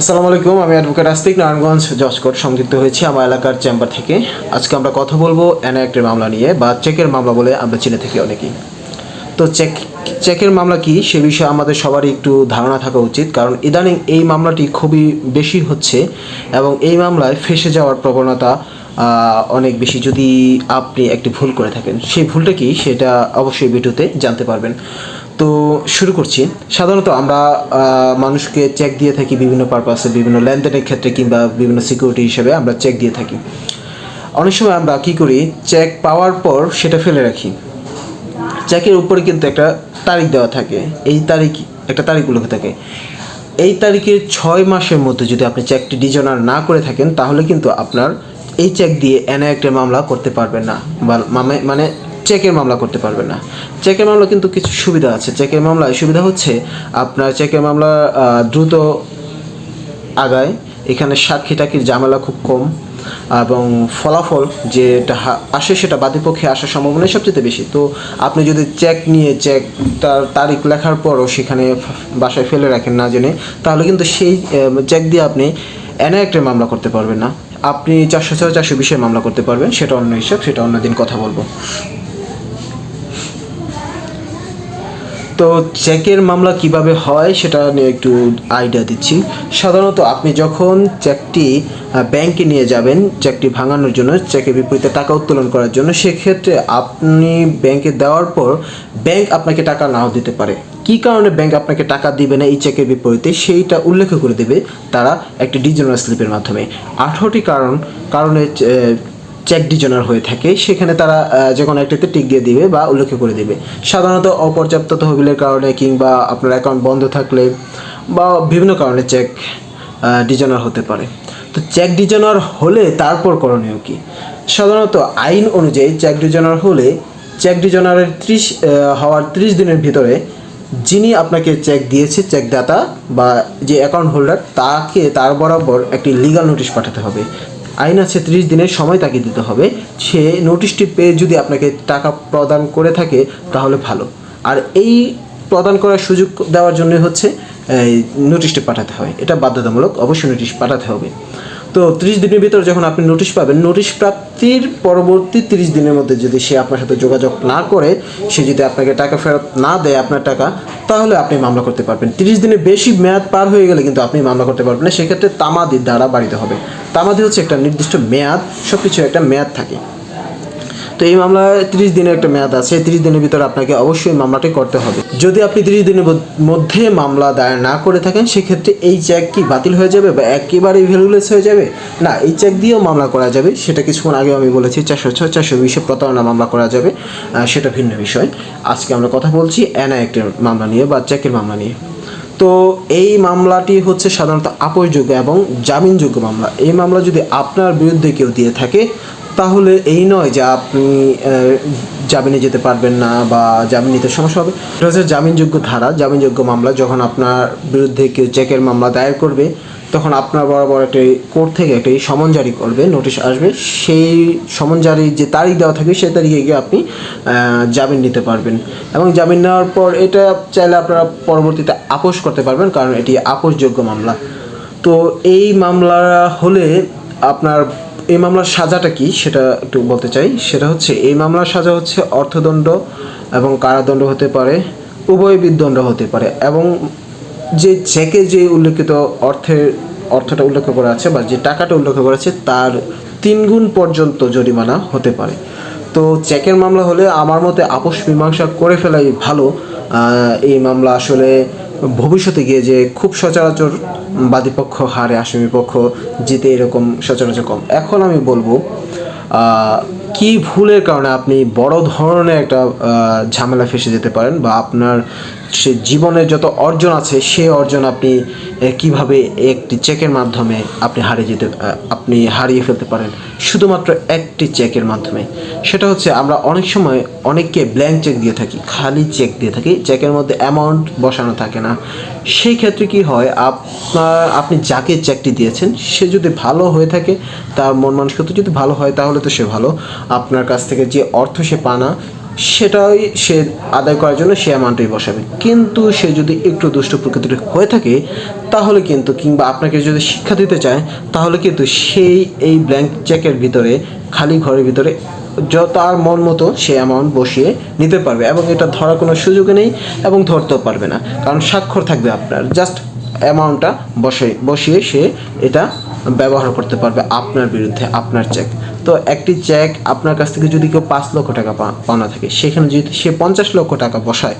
আসসালামু আলাইকুম, আমি অ্যাডভোকেট আস্তিক নারায়ণগঞ্জ, জজকোর্ট সংযুক্ত হয়েছি আমার এলাকার চেম্বার থেকে। আজকে আমরা কথা বলব অ্যানাক্টের মামলা নিয়ে বা চেকের মামলা বলে আমরা চিনে থাকি অনেকেই। তো চেক, চেকের মামলা কি সে বিষয়ে আমাদের সবারই একটু ধারণা থাকা উচিত, কারণ ইদানিং এই মামলাটি খুবই বেশি হচ্ছে এবং এই মামলায় ফেসে যাওয়ার প্রবণতা অনেক বেশি। যদি আপনি একটি ভুল করে থাকেন, সেই ভুলটা কি সেটা অবশ্যই ভিডিওতে জানতে পারবেন। তো শুরু করছি। সাধারণত আমরা মানুষকে চেক দিয়ে থাকি বিভিন্ন পারপাসে বিভিন্ন লেনদেনের ক্ষেত্রে কিংবা বিভিন্ন সিকিউরিটি হিসেবে আমরা চেক দিয়ে থাকি। অনেক সময় আমরা কী করি চেক পাওয়ার পর সেটা ফেলে রাখি। চেকের উপরে কিন্তু একটা তারিখ দেওয়া থাকে। এই তারিখ, একটা তারিখ উল্লেখ থাকে। এই তারিখের ছয় মাসের মধ্যে যদি আপনি চেকটি ডিজনার না করে থাকেন, তাহলে কিন্তু আপনার এই চেক দিয়ে এনআইএক্টের মামলা করতে পারবেন না। মানে চেকের মামলা করতে পারবেন না। চেকের মামলা কিন্তু কিছু সুবিধা আছে। চেকের মামলায় সুবিধা হচ্ছে আপনার চেকের মামলা দ্রুত আগায়। এখানে সাক্ষী টাকির ঝামেলা খুব কম এবং ফলাফল যেটা আসে সেটা বাদীপক্ষে আসার সম্ভাবনা সবচেয়ে বেশি। তো আপনি যদি চেক নিয়ে, চেক তার তারিখ লেখার পরও সেখানে বাসায় ফেলে রাখেন না জেনে, তাহলে কিন্তু সেই চেক দিয়ে আপনি এনআইএক্টের মামলা করতে পারবেন না। আপনি চারশো ছয়, চারশো বিশের মামলা করতে পারবেন, সেটা অন্য হিসাব, সেটা অন্য দিন কথা বলব। তো চেকের মামলা কীভাবে হয় সেটা নিয়ে একটু আইডিয়া দিচ্ছি। সাধারণত আপনি যখন চেকটি ব্যাংকে নিয়ে যাবেন চেকটি ভাঙানোর জন্য চেকের বিপরীতে টাকা উত্তোলন করার জন্য, সেক্ষেত্রে আপনি ব্যাংকে দেওয়ার পর ব্যাংক আপনাকে টাকা নাও দিতে পারে। কী কারণে ব্যাংক আপনাকে টাকা দিবে না এই চেকের বিপরীতে? সেইটা উল্লেখ করে দেবে তারা একটি ডিজিটাল স্লিপের মাধ্যমে। আঠারোটি কারণ, কারণে চেক ডিজনার হয়ে থাকে, সেখানে তারা যে কোনো একটিতে টিক দিয়ে দিবে বা উল্লেখ করে দিবে। সাধারণত অপর্যাপ্ত তহবিলের কারণে কিংবা আপনার অ্যাকাউন্ট বন্ধ থাকলে বা বিভিন্ন কারণে চেক ডিজনার হতে পারে। তো চেক ডিজনার হলে তারপর করণীয় কি? সাধারণত আইন অনুযায়ী চেক ডিজনার হলে চেক ডিজনারের ত্রিশ হওয়ার ত্রিশ দিনের ভিতরে যিনি আপনাকে চেক দিয়েছে চেক দাতা বা যে অ্যাকাউন্ট হোল্ডার তাকে তার বরাবর একটি লিগাল নোটিশ পাঠাতে হবে। আইন আছে ত্রিশ দিনের সময় তাকে দিতে হবে। সে নোটিশটি পেয়ে যদি আপনাকে টাকা প্রদান করে থাকে, তাহলে ভালো। আর এই প্রদান করার সুযোগ দেওয়ার জন্য হচ্ছে নোটিশটি পাঠাতে হয়। এটা বাধ্যতামূলক, অবশ্যই নোটিশ পাঠাতে হবে। তো ত্রিশ দিনের ভিতর যখন আপনি নোটিশ পাবেন নোটিশ প্রাপ্তির পরবর্তী তিরিশ দিনের মধ্যে যদি সে আপনার সাথে যোগাযোগ না করে, সে যদি আপনাকে টাকা ফেরত না দেয় আপনার টাকা তাহলে আপনি মামলা করতে পারবেন। তিরিশ দিনে বেশি মেয়াদ পার হয়ে গেলে কিন্তু আপনি মামলা করতে পারবেন না। সেক্ষেত্রে তামাদির দ্বারা বাড়িতে হবে। তামাদি হচ্ছে একটা নির্দিষ্ট মেয়াদ সব কিছু একটা মেয়াদ থাকে। তো এই মামলায় তিরিশ দিনের একটা মেয়াদ আছে তিরিশ দিনের ভিতরে আপনাকে অবশ্যই মামলাটি করতে হবে। যদি আপনি তিরিশ দিনের মধ্যে মামলা দায়ের না করে থাকেন, সেক্ষেত্রে এই চেক কি বাতিল হয়ে যাবে বা একেবারেই ভ্যালুলেস হয়ে যাবে? না, এই চেক দিয়েও মামলা করা যাবে। সেটা কিছুক্ষণ আগে আমি বলেছি, চারশো ছয় চারশো বিশে প্রতারণা মামলা করা যাবে। সেটা ভিন্ন বিষয়। আজকে আমরা কথা বলছি এনআই একটের মামলা নিয়ে বা চেকের মামলা নিয়ে। তো এই মামলাটি হচ্ছে সাধারণত আপোষযোগ্য এবং জামিনযোগ্য মামলা। এই মামলা যদি আপনার বিরুদ্ধে কেউ দিয়ে থাকে তাহলে এই নয় যে আপনি জামিনে যেতে পারবেন না বা জামিন নিতে সমস্যা হবে। এটা হচ্ছে জামিনযোগ্য ধারা, জামিনযোগ্য মামলা। যখন আপনার বিরুদ্ধে কেউ চেকের মামলা দায়ের করবে, তখন আপনার বরাবর একটি কোর্ট থেকে একটি সমন জারি করবে, নোটিশ আসবে। সেই সমন জারির যে তারিখ দেওয়া থাকবে, সেই তারিখে গিয়ে আপনি জামিন নিতে পারবেন। এবং জামিন নেওয়ার পর এটা চাইলে আপনারা পরবর্তীতে আপোষ করতে পারবেন, কারণ এটি আপোষযোগ্য মামলা। তো এই মামলা হলে আপনার এই মামলার সাজাটা কি সেটা একটু বলতে চাই। সেটা হচ্ছে, এই মামলার সাজা হচ্ছে অর্থদণ্ড এবং কারাদণ্ড হতে পারে, উভয় বিদণ্ড হতে পারে এবং যে চেকে যে উল্লেখিত অর্থের, অর্থটা উল্লেখ করা আছে বা যে টাকাটা উল্লেখ করা আছে তার তিন গুণ পর্যন্ত জরিমানা হতে পারে। তো চেকের মামলা হলে আমার মতে আপোষ মীমাংসা করে ফেলাই ভালো। এই মামলা আসলে ভবিষ্যতে গিয়ে যে খুব সচরাচর বাদীপক্ষ হারে, আসামি পক্ষ জিতে এরকম সচরাচর কম। এখন আমি বলব কি ভুলের কারণে আপনি বড় ধরনের একটা ঝামেলা ফেসে যেতে পারেন বা আপনার সে জীবনের যত অর্জন আছে, সে অর্জন আপনি কীভাবে একটি চেকের মাধ্যমে আপনি হারিয়ে যেতে আপনি হারিয়ে ফেলতে পারেন? শুধুমাত্র একটি চেকের মাধ্যমে। সেটা হচ্ছে আমরা অনেক সময় অনেককে ব্ল্যাঙ্ক চেক দিয়ে থাকি, খালি চেক দিয়ে থাকি চেকের মধ্যে অ্যামাউন্ট বসানো থাকে না। সেই ক্ষেত্রে কি হয়, আপনার, আপনি যাকে চেকটি দিয়েছেন, সে যদি ভালো হয়ে থাকে, তার মন মানসিকতা যদি ভালো হয়, তাহলে তো সে ভালো। আপনার কাছ থেকে যে অর্থ সে পানা সেটাই সে আদায় করার জন্য সে অ্যামাউন্টই বসাবে। কিন্তু সে যদি একটু দুষ্ট প্রকৃতির হয়ে থাকে, তাহলে কিন্তু কিংবা আপনাকে যদি শিক্ষা দিতে চায়, তাহলে কিন্তু সেই এই ব্ল্যাঙ্ক চেকের ভিতরে, খালি ঘরের ভিতরে তার মন মতো সে অ্যামাউন্ট বসিয়ে নিতে পারবে এবং এটা ধরার কোনো সুযোগ নেই এবং ধরতেও পারবে না। কারণ স্বাক্ষর থাকবে আপনার। জাস্ট অ্যামাউন্টটা বসে, বসিয়ে সে এটা ব্যবহার করতে পারবে আপনার বিরুদ্ধে, আপনার চেক তো একটি চেক আপনার কাছ থেকে যদি কেউ পাঁচ লক্ষ টাকা পাওনা থাকে, সেখানে যদি সে পঞ্চাশ লক্ষ টাকা বসায়,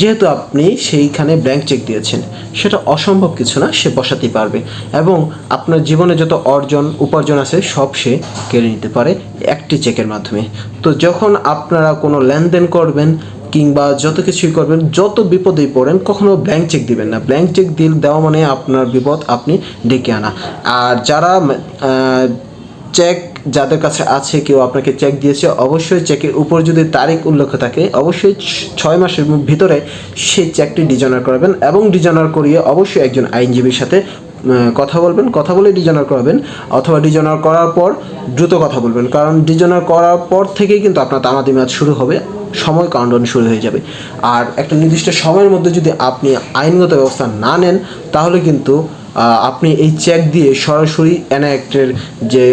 যেহেতু আপনি সেইখানে ব্ল্যাঙ্ক চেক দিয়েছেন, সেটা অসম্ভব কিছু না, সে বসাতেই পারবে এবং আপনার জীবনে যত অর্জন, উপার্জন আছে, সব সে কেড়ে নিতে পারে একটি চেকের মাধ্যমে। তো যখন আপনারা কোনো লেনদেন করবেন কিংবা যত কিছুই করবেন, যত বিপদেই পড়েন, কখনো ব্ল্যাঙ্ক চেক দিবেন না। ব্ল্যাঙ্ক চেক দিল, দেওয়া মানে আপনার বিপদ আপনি ডেকে আনা। আর যারা চেক যাদের কাছে আছে, কেউ আপনাকে চেক দিয়েছে, অবশ্যই চেকের উপর যদি তারিখ উল্লেখ থাকে, অবশ্যই ছয় মাসের ভিতরে সেই চেকটি ডিজনার করাবেন এবং ডিজনার করিয়ে অবশ্যই একজন আইনজীবীর সাথে কথা বলবেন, কথা বলে ডিজনার করাবেন অথবা ডিজনার করার পর দ্রুত কথা বলবেন। কারণ ডিজনার করার পর থেকেই কিন্তু আপনার তামাদি ম্যাচ শুরু হবে, সময় কাউন্টন শুরু হয়ে যাবে। আর একটা নির্দিষ্ট সময়ের মধ্যে যদি আপনি আইনগত ব্যবস্থা না নেন, তাহলে কিন্তু আপনি এই চেক দিয়ে সরাসরি অ্যাক্টের যে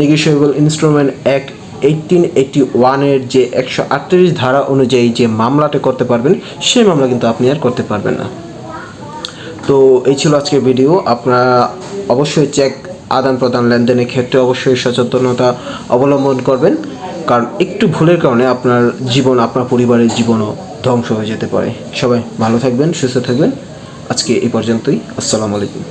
negotiable instrument act eighteen eighty ওয়ানের যে একশো আটত্রিশ ধারা অনুযায়ী যে মামলাটা করতে পারবেন, সেই মামলা কিন্তু আপনি আর করতে পারবেন না। তো এই ছিল আজকের ভিডিও। আপনারা অবশ্যই চেক আদান প্রদান লেনদেনের ক্ষেত্রে অবশ্যই সচেতনতা অবলম্বন করবেন, কারণ একটু ভুলের কারণে আপনার জীবন, আপনার পরিবারের জীবনও ধ্বংস হয়ে যেতে পারে। সবাই ভালো থাকবেন, সুস্থ থাকবেন। আজকে এই পর্যন্তই। আসসালামু আলাইকুম।